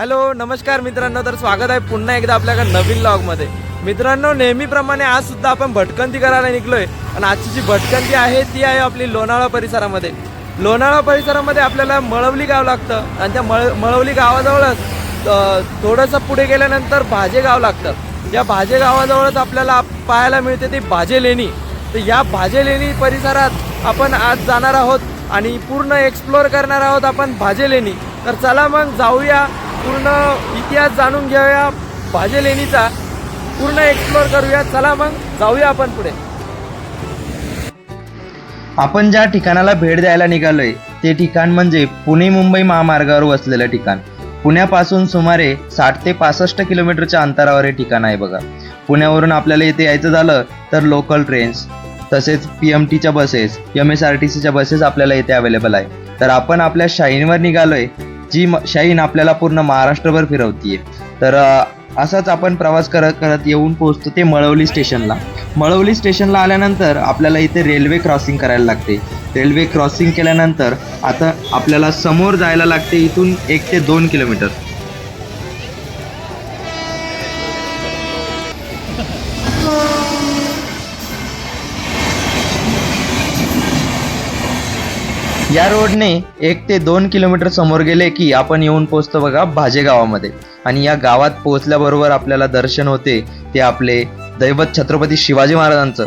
Hello नमस्कार मित्रांनो तर स्वागत आहे पुन्हा एकदा आपल्याकडे नवीन लॉगमध्ये. मित्रांनो नेहमीप्रमाणे आज सुद्धा आपण भटकंती करायला निघलोय. आणि आजची जी भटकंती आहे ती आहे आपली लोणावळा परिसरामध्ये. लोणावळा परिसरामध्ये आपल्याला मळवली गाव लागतं. आणि त्या मळ मळवली गावाजवळच थोडंसं पुढे गेल्यानंतर भाजे गाव लागतं. या भाजे गावाजवळच आपल्याला पाहायला मिळते ती भाजे लेणी. तर या भाजे लेणी परिसरात आपण आज जाणार आहोत आणि पूर्ण एक्सप्लोअर करणार आहोत आपण भाजे लेणी. तर चला मग जाऊया पूर्ण इतिहास जाणून घेऊया भाजे लेणीचा पूर्ण एक्सप्लोअर करूया. चला मग जाऊया आपण पुढे. आपण ज्या ठिकाणाला भेट द्यायला निघालोय ते ठिकाण म्हणजे पुणे मुंबई महामार्गावर वसलेलं ठिकाण. पुण्यापासून सुमारे साठ ते पासष्ट किलोमीटरच्या अंतरावर हे ठिकाण आहे बघा. पुण्यावरून आपल्याला इथे यायचं झालं तर लोकल ट्रेन्स तसेच पी एम टीच्या buses M S R T सीच्या बसेस आपल्याला इथे अवेलेबल आहे. तर आपण आपल्या शाईनवर निघालोय जी म- शाईन आपल्याला पूर्ण महाराष्ट्रभर फिरवतीये. तर असाच आपण प्रवास करत करत येऊन पोहोचतो ते मळवली स्टेशनला. मळवली स्टेशनला आल्यानंतर आपल्याला इथे रेल्वे क्रॉसिंग करायला लागते. रेल्वे क्रॉसिंग केल्यानंतर आता आपल्याला समोर जायला लागते इथून एक ते दोन किलोमीटर. या रोडने एक ते दोन किलोमीटर समोर गेले की आपण येऊन पोहोचतो बघा भाजे गावामध्ये आणि या गावात पोहोचल्याबरोबर आपल्याला दर्शन होते ते आपले दैवत छत्रपती शिवाजी महाराजांचं.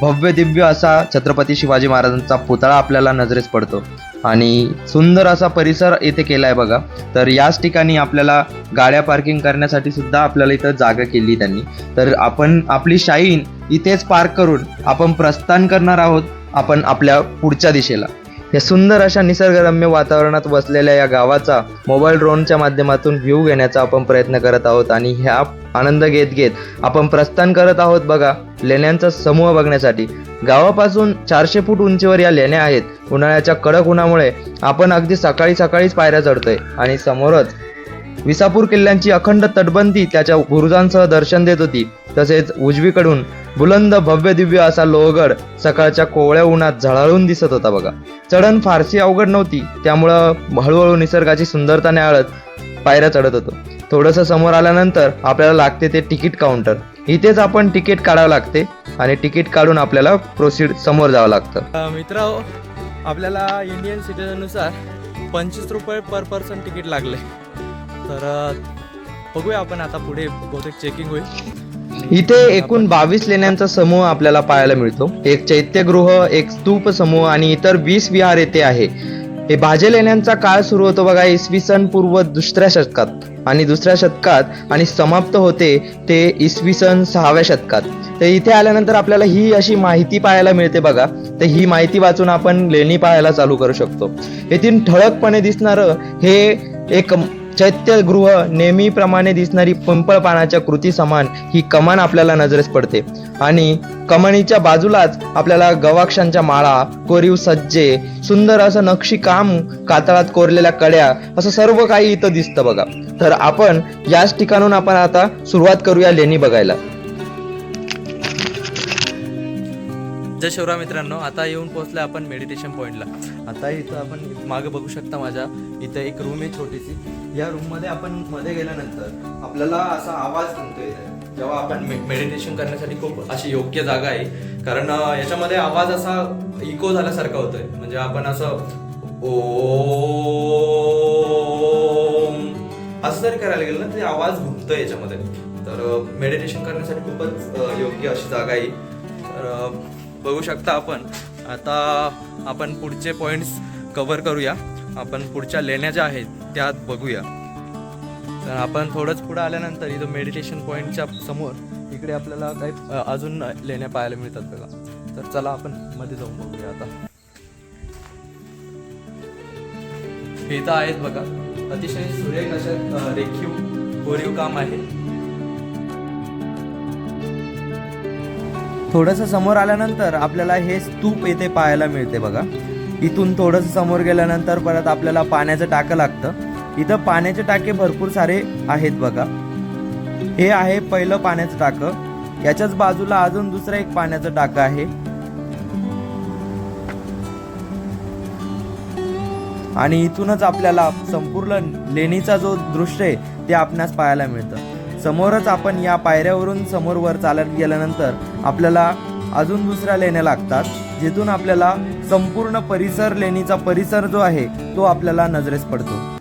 भव्य दिव्य असा छत्रपती शिवाजी महाराजांचा पुतळा आपल्याला नजरेस पडतो. आणि सुंदर असा परिसर इथे केला आहे बघा. तर याच ठिकाणी आपल्याला गाड्या पार्किंग करण्यासाठी सुद्धा आपल्याला इथं जागा केली त्यांनी. तर आपण आपली शाईन इथेच पार्क करून आपण प्रस्थान करणार आहोत आपण आपल्या पुढच्या दिशेला. या सुंदर अशा निसर्गरम्य वातावरणात वसलेल्या या गावाचा मोबाईल ड्रोनच्या माध्यमातून व्ह्यू घेण्याचा आपण प्रयत्न करत आहोत आणि ह्या आनंद घेत घेत आपण प्रस्थान करत आहोत बघा लेण्यांचा समूह बघण्यासाठी. गावापासून चारशे फूट उंचीवर या लेण्या आहेत. उन्हाळ्याच्या कडक उन्हामुळे आपण अगदी सकाळी सकाळीच पायऱ्या चढतोय आणि समोरच विसापूर किल्ल्यांची अखंड तटबंदी त्याच्या गुरुजांसह दर्शन देत होती. तसेच उजवीकडून बुलंद भव्य दिव्य असा लोहगड सकाळच्या कोवळ्या उन्हात झळाळून दिसत होता बघा. चढण फारशी अवघड नव्हती. त्यामुळं हळूहळू निसर्गाची सुंदरता न्याळत पायऱ्या चढत होतो. थोडंसं समोर आल्यानंतर आपल्याला लागते ते तिकीट काउंटर. इथेच आपण तिकीट काढावं लागते आणि तिकीट काढून आपल्याला प्रोसीड समोर जावं लागतं. मित्र आपल्याला इंडियन सिटीजननुसार पंचवीस रुपये पर पर्सन तिकीट लागले. तर बघूया आपण आता पुढे बहुतेक चेकिंग होईल. इथे एकूण बावीस लेण्यांचा समूह आपल्याला पाहायला मिळतो. एक चैत्यगृह एक स्तूप समूह आणि इतर वीस विहार येथे आहे. हे भाजे लेण्यांचा काळ सुरू होतो बघा इसवी सन पूर्व दुसऱ्या शतकात आणि दुसऱ्या शतकात आणि समाप्त होते ते इसवी सन सहाव्या शतकात. तर इथे आल्यानंतर आपल्याला ही अशी माहिती पाहायला मिळते बघा. तर ही माहिती वाचून आपण लेणी पाहायला चालू करू शकतो. येथील ठळकपणे दिसणारं हे एक चैत्यगृह नेहमीप्रमाणे दिसणारी पिंपळ पानाच्या कृती समान ही कमान आपल्याला नजरेस पडते. आणि कमानीच्या बाजूलाच आपल्याला गवाक्षांच्या माळा कोरीव सज्जे सुंदर असं नक्षी काम कातळात कोरलेल्या कड्या असं सर्व काही इथं दिसतं बघा. तर आपण याच ठिकाणून आपण आता सुरुवात करूया लेणी बघायला. जय शिवराय मित्रांनो आता येऊन पोहोचलो आपण मेडिटेशन पॉईंटला आता इथं आपण मागे बघू शकता माझ्या इथं एक रूम आहे छोटीशी. या रूममध्ये आपण मध्ये गेल्यानंतर आपल्याला असा आवाज सुनतो जेव्हा आपण मेडिटेशन करण्यासाठी खूप अशी योग्य जागा आहे. कारण याच्यामध्ये आवाज असा इको झाल्यासारखा होतोय. म्हणजे आपण असं ओम असं जरी करायला गेलं ना तरी आवाज घुमतोय याच्यामध्ये. तर मेडिटेशन करण्यासाठी खूपच योग्य अशी जागा आहे. तर बघू शकता आपण. आता आपण पुढचे पॉइंट्स कव्हर करूया. आपण पुढच्या लेण्या ज्या आहेत त्या बघूया. तर आपण थोडंच पुढं आल्यानंतर इथं मेडिटेशन पॉईंटच्या समोर इकडे आपल्याला काही अजून लेण्या पाहायला मिळतात बघा. तर चला आपण मध्ये जाऊन बघूया आता. हे इथं आहेत बघा. अतिशय सुरेख अशा रेखीव कोरीव काम आहे. थोडंसं समोर आल्यानंतर आपल्याला हे स्तूप येथे पाहायला मिळते बघा. इथून थोडंसं समोर गेल्यानंतर परत आपल्याला पाण्याचं टाकं लागतं. इथं पाण्याचे टाके भरपूर सारे आहेत बघा. हे आहे पहिलं पाण्याचं टाकं. याच्याच बाजूला अजून दुसरं एक पाण्याचं टाकं आहे. आणि इथूनच आपल्याला संपूर्ण लेणीचा जो दृश्य आहे ते आपणास पाहायला मिळतं. समोरच आपण या पायऱ्यावरून समोर वर चालत गेल्यानंतर आपल्याला अजून दुसऱ्या लेण्या लागतात जिथून आपल्याला संपूर्ण परिसर लेणीचा परिसर जो आहे तो आपल्याला नजरेस पडतो.